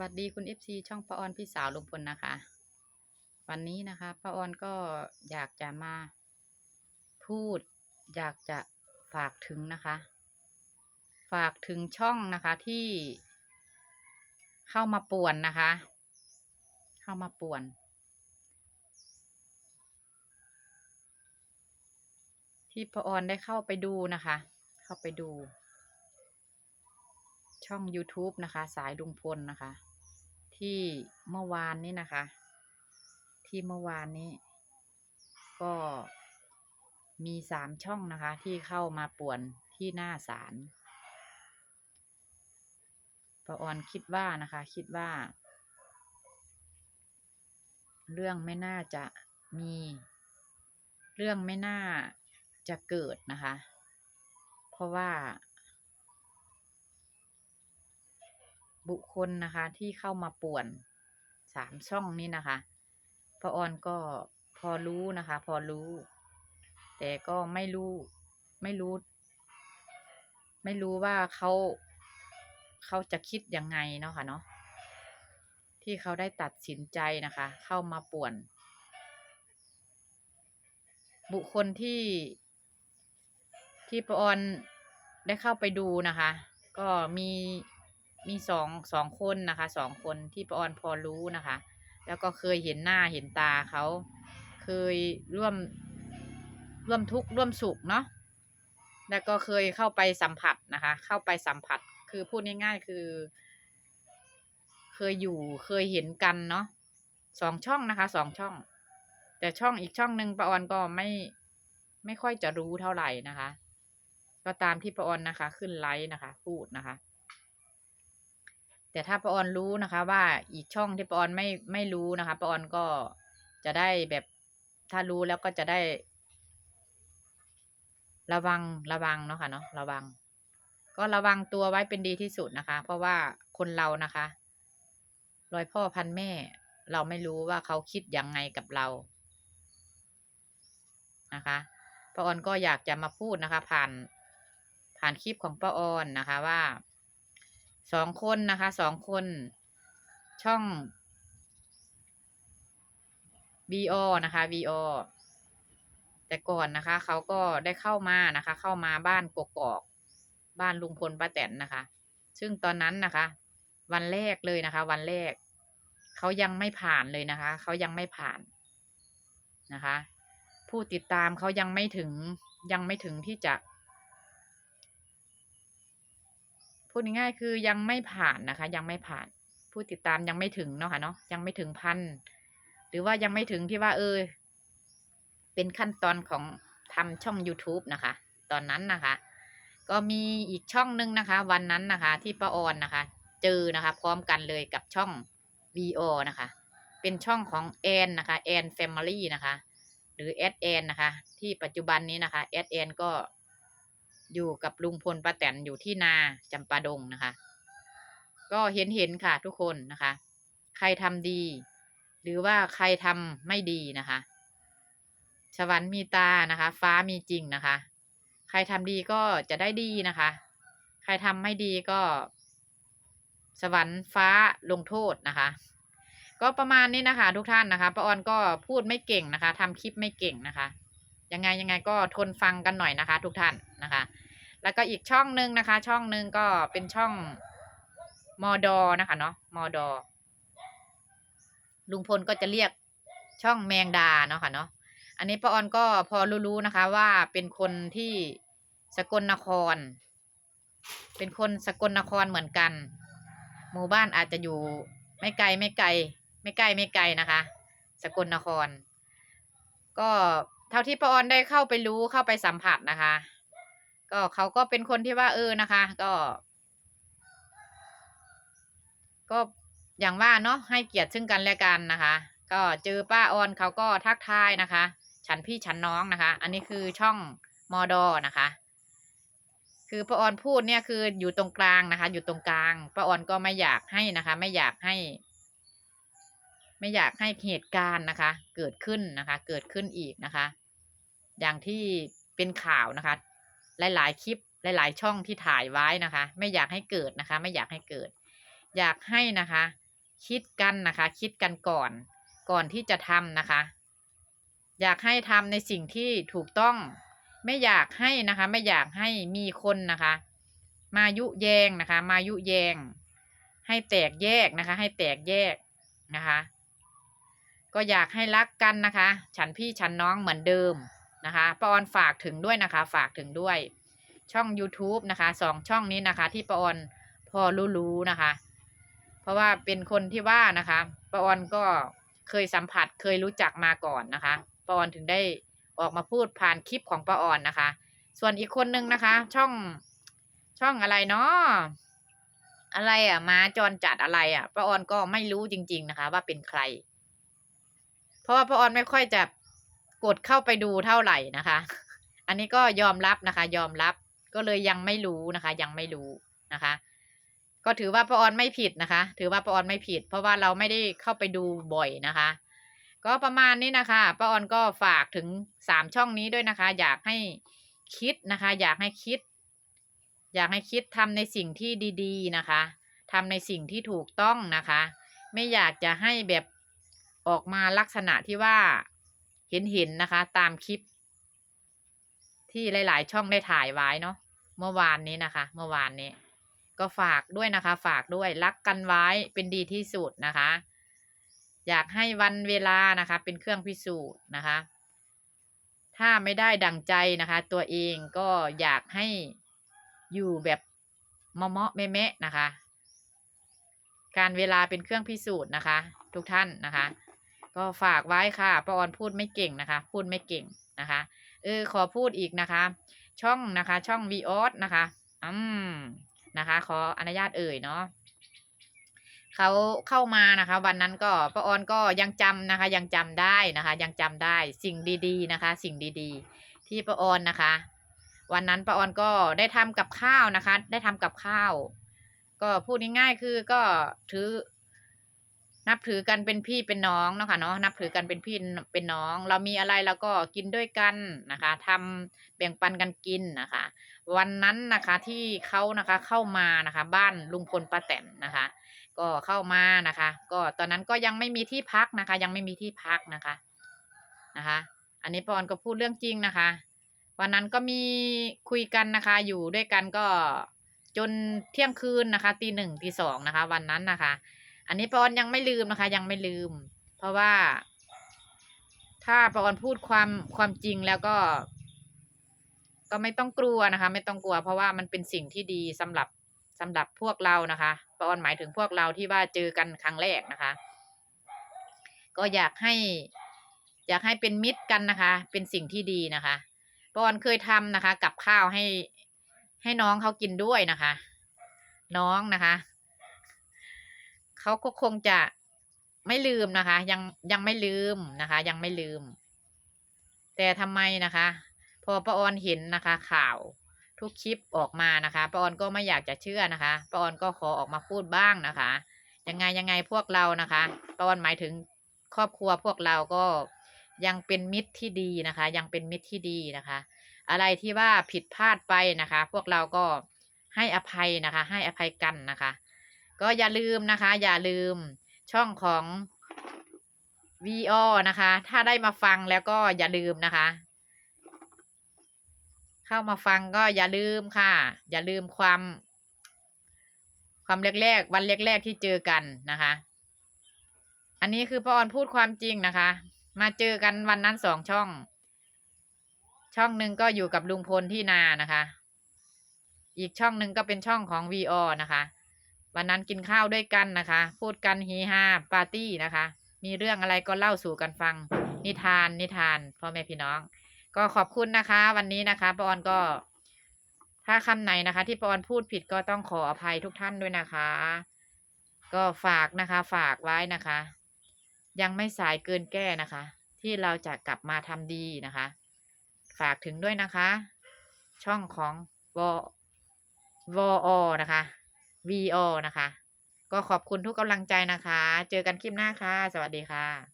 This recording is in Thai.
วัสดีคุณ FC ช่องป้าออนพี่สาวลุงพลนะคะ วันนี้นะคะป้าออนก็อยากจะมาพูด อยากจะฝากถึงนะคะ ฝากถึงช่องนะคะที่เข้ามาป่วนนะคะ เข้ามาป่วน ที่ป้าออนได้เข้าไปดูนะคะ เข้าไปดู ช่อง YouTube นะคะ สายลุงพลนะคะ ที่เมื่อวานนี้นะคะ ที่เมื่อวานนี้ ก็มีสามช่องนะคะ ที่เข้ามาป่วนที่หน้าศาลป้าออนคิดว่านะคะ คิดว่า เรื่องไม่น่าจะมี เรื่องไม่น่าจะเกิดนะคะ เพราะว่า บุคคลนะคะที่เข้ามาป่วนสามช่องนี้นะคะป้าออนก็พอรู้นะคะ พอรู้ แต่ก็ไม่รู้ไม่รู้ ไม่รู้ว่าเขาเขาจะคิดยังไงเนาะค่ะเนาะที่เขาได้ตัดสินใจนะคะ เข้ามาป่วน บุคคลที่ที่ป้าออนได้เข้าไปดูนะคะ ก็มี มีสองสองคนนะคะสองคนที่ปออนพอรู้นะคะ แล้วก็เคยเห็นหน้าเห็นตาเขาเคยร่วมร่วมทุกข์ร่วมสุขเนาะแล้วก็เคยเข้าไปสัมผัสนะคะ เข้าไปสัมผัสคือพูดง่ายๆคือ เคยอยู่เคยเห็นกันเนาะสองช่องนะคะสองช่อง แต่ช่องอีกช่องหนึ่งปออนก็ไม่ไม่ค่อยจะรู้เท่าไหร่นะคะ ก็ตามที่ปออนนะคะ ขึ้นไลฟ์นะคะ พูดนะคะ แต่ถ้าปออนรู้นะคะ ว่าอีกช่องที่ปออนไม่ไม่รู้นะคะปออนก็จะได้แบบถ้ารู้แล้วก็จะได้ ระวังระวังเนาะค่ะเนาะระวัง ก็ระวังตัวไว้เป็นดีที่สุดนะคะ เพราะว่าคนเรานะคะรอยพ่อพันแม่ เราไม่รู้ว่าเขาคิดยังไงกับเรานะคะป้าออนก็อยากจะมาพูดนะคะ ผ่านผ่านคลิปของป้าออนนะคะว่า สองคนนะคะสองคน ช่อง VO นะคะ VO แต่ก่อนนะคะ เขาก็ได้เข้ามานะคะ เข้ามาบ้านกกอก บ้านลุงพลป้าแตนนะคะ ซึ่งตอนนั้นนะคะ วันแรกเลยนะคะ วันแรก เขายังไม่ผ่านเลยนะคะ เขายังไม่ผ่านนะคะ ผู้ติดตามเขายังไม่ถึงยังไม่ถึงที่จะ พูดง่ายๆคือยังไม่ผ่านนะคะ ยังไม่ผ่าน ผู้ติดตามยังไม่ถึงเนาะค่ะเนาะยังไม่ถึงพันหรือว่ายังไม่ถึงที่ว่า เออ เป็นขั้นตอนของทำช่อง YouTube นะคะ ตอนนั้นนะคะ ก็มีอีกช่องหนึ่งนะคะ วันนั้นนะคะ ที่ป้าออนนะคะ เจอนะคะ พร้อมกันเลยกับช่อง VO นะคะ เป็นช่องของแอนนะคะแอนแฟมิลี่นะคะ หรือแอดแอนนะคะ ที่ปัจจุบันนี้นะคะแอดแอนก็ อยู่กับลุงพลป้าแตนอยู่ที่นาจำปาดงนะคะ ก็เห็นเห็นค่ะทุกคนนะคะ ใครทำดี หรือว่าใครทำไม่ดีนะคะ สวรรค์มีตานะคะ ฟ้ามีจริงนะคะ ใครทำดีก็จะได้ดีนะคะ ใครทำไม่ดีก็ สวรรค์ฟ้าลงโทษนะคะ ก็ประมาณนี้นะคะ ทุกท่านนะคะป้าออนก็พูดไม่เก่งนะคะทำคลิปไม่เก่งนะคะ ยังไงยังไงก็ทนฟังกันหน่อยนะคะ ทุกท่านนะคะ แล้วก็อีกช่องหนึ่งนะคะ ช่องหนึ่งก็เป็นช่องมอดอนะคะเนาะมอดอลุงพลก็จะเรียกช่องแมงดาเนาะค่ะเนาะอันนี้ป้าออนก็พอรู้ๆนะคะ ว่าเป็นคนที่สกลนคร เป็นคนสกลนครเหมือนกัน หมู่บ้านอาจจะอยู่ไม่ไกลไม่ไกล ไม่ใกล้ไม่ไกลนะคะ สกลนคร ก็ ท่าที่ป้าออนได้เข้าไปรู้เข้าไปสัมผัสนะคะ ก็เขาก็เป็นคนที่ว่าเออนะคะ ก็ ก็อย่างว่าเนาะให้เกียรติซึ่งกันและกันนะคะ ก็เจอป้าออนเขาก็ทักทายนะคะ ฉันพี่ฉันน้องนะคะ อันนี้คือช่องมอดอนะคะ คือป้าออนพูดเนี่ยคืออยู่ตรงกลางนะคะ อยู่ตรงกลางป้าออนก็ไม่อยากให้นะคะ ไม่อยากให้ ไม่อยากให้เหตุการณ์นะคะ เกิดขึ้นนะคะ เกิดขึ้นอีกนะคะ อย่างที่เป็นข่าวนะคะ หลาย ๆ คลิปหลาย ๆ ช่องที่ถ่ายไว้นะคะ ไม่อยากให้เกิดนะคะ ไม่อยากให้เกิด อยากให้นะคะ คิดกันนะคะ คิดกันก่อน ก่อนที่จะทำนะคะ อยากให้ทำในสิ่งที่ถูกต้อง ไม่อยากให้นะคะ ไม่อยากให้มีคนนะคะ มายุแยงนะคะ มายุแยง ให้แตกแยกนะคะ ให้แตกแยกนะคะ ก็อยากให้รักกันนะคะ ฉันพี่ฉันน้องเหมือนเดิม นะคะปออนฝากถึงด้วยนะคะ ฝากถึงด้วย ช่อง YouTube นะคะสองช่องนี้นะคะ ที่ปออนพอรู้ๆนะคะ เพราะว่าเป็นคนที่ว่านะคะปออนก็เคยสัมผัสเคยรู้จักมาก่อนนะคะปออนถึงได้ออกมาพูดผ่านคลิปของปออนนะคะ ส่วนอีกคนนึงนะคะ ช่องช่องอะไรเนาะอะไรอะมาจรจัดอะไรอะป้าออนก็ไม่รู้จริง ๆนะคะ ว่าเป็นใคร เพราะว่าป้าออนไม่ค่อยจะ กดเข้าไปดูเท่าไหร่นะคะ อันนี้ก็ยอมรับนะคะ ยอมรับก็เลยยังไม่รู้นะคะ ยังไม่รู้นะคะ ก็ถือว่าป้าออนไม่ผิดนะคะ ถือว่าป้าออนไม่ผิด เพราะว่าเราไม่ได้เข้าไปดูบ่อยนะคะ ก็ประมาณนี้นะคะป้าออนก็ฝากถึงสามช่องนี้ด้วยนะคะ อยากให้คิดนะคะ อยากให้คิด อยากให้คิดทำในสิ่งที่ดีๆนะคะทำในสิ่งที่ถูกต้องนะคะ ไม่อยากจะให้แบบออกมาลักษณะที่ว่า เห็นเห็นๆนะคะ ตามคลิป ที่หลาย ๆ ช่องได้ถ่ายไว้เนาะเมื่อวานนี้นะคะ เมื่อวานนี้ ก็ฝากด้วยนะคะ ฝากด้วยรักกันไว้เป็นดีที่สุดนะคะ อยากให้วันเวลานะคะ เป็นเครื่องพิสูจน์นะคะ ถ้าไม่ได้ดังใจนะคะ ตัวเองก็อยากให้อยู่แบบเมาะๆแมะๆนะคะ การเวลาเป็นเครื่องพิสูจน์นะคะ ทุกท่านนะคะ ก็ฝากไว้ค่ะป้าออนพูดไม่เก่งนะคะ พูดไม่เก่งนะคะ เออ ขอพูดอีกนะคะ ช่องนะคะ ช่องวีออสนะคะ อืมนะคะ ขออนุญาตเอ่ยเนาะเขาเข้ามานะคะ วันนั้นก็ป้าออนก็ยังจำนะคะ ยังจำได้นะคะ ยังจำได้สิ่งดีๆนะคะ สิ่งดีๆ ที่ป้าออนนะคะ วันนั้นป้าออนก็ได้ทำกับข้าวนะคะ ได้ทำกับข้าว ก็พูดง่ายๆคือก็ถือ นับถือกันเป็นพี่เป็นน้องเนาะค่ะเนาะนับถือกันเป็นพี่เป็นน้อง เรามีอะไรเราก็กินด้วยกันนะคะทำแบ่งปันกันกินนะคะ วันนั้นนะคะที่เขานะคะเข้ามานะคะ บ้านลุงพลป้าแตนนะคะ ก็เข้ามานะคะ ก็ตอนนั้นก็ยังไม่มีที่พักนะคะ ยังไม่มีที่พักนะคะนะคะ อันนี้ปอนก็พูดเรื่องจริงนะคะ วันนั้นก็มีคุยกันนะคะ อยู่ด้วยกันก็จนเที่ยงคืนนะคะตีหนึ่งตีสองนะคะ วันนั้นนะคะ อันนี้ปอนยังไม่ลืมนะคะ ยังไม่ลืม เพราะว่า ถ้าปอนพูดความความจริงแล้วก็ ก็ไม่ต้องกลัวนะคะ ไม่ต้องกลัว เพราะว่ามันเป็นสิ่งที่ดีสำหรับสำหรับพวกเรานะคะปอนหมายถึงพวกเราที่ว่าเจอกันครั้งแรกนะคะ ก็อยากให้ อยากให้เป็นมิตรกันนะคะ เป็นสิ่งที่ดีนะคะปอนเคยทำนะคะ กับข้าวให้ให้น้องเขากินด้วยนะคะ น้องนะคะ เขาก็คงจะไม่ลืมนะคะ ยังยังไม่ลืมนะคะ ยังไม่ลืม แต่ทำไมนะคะ พอป้าออนเห็นนะคะ ข่าวทุกคลิปออกมานะคะป้าออนก็ไม่อยากจะเชื่อนะคะป้าออนก็ขอออกมาพูดบ้างนะคะ ยังไงยังไงพวกเรานะคะป้าออนหมายถึงครอบครัวพวกเราก็ยังเป็นมิตรที่ดีนะคะ ยังเป็นมิตรที่ดีนะคะ อะไรที่ว่าผิดพลาดไปนะคะ พวกเราก็ให้อภัยนะคะ ให้อภัยกันนะคะ ก็อย่าลืมนะคะ อย่าลืมช่องของ VO นะคะ ถ้าได้มาฟังแล้วก็อย่าลืมนะคะ เข้ามาฟังก็อย่าลืมค่ะ อย่าลืมความ ความแรกๆวันแรกๆที่เจอกันนะคะ อันนี้คือป้าออนพูดความจริงนะคะ มาเจอกันวันนั้นสองช่อง ช่องหนึ่งก็อยู่กับลุงพลที่นานะคะ อีกช่องหนึ่งก็เป็นช่องของ VO นะคะ วันนั้นกินข้าวด้วยกันนะคะ พูดกันฮีฮาปาร์ตี้นะคะ มีเรื่องอะไรก็เล่าสู่กันฟัง นิทานนิทานพ่อแม่พี่น้อง ก็ขอบคุณนะคะ วันนี้นะคะปอนก็ ถ้าคำไหนนะคะ ที่ปอนพูดผิดก็ต้องขออภัยทุกท่านด้วยนะคะ ก็ฝากนะคะ ฝากไว้นะคะ ยังไม่สายเกินแก้นะคะ ที่เราจะกลับมาทำดีนะคะ ฝากถึงด้วยนะคะ ช่องของววอนะคะ VO นะคะ ก็ขอบคุณทุกกำลังใจนะคะ เจอกันคลิปหน้าค่ะ สวัสดีค่ะ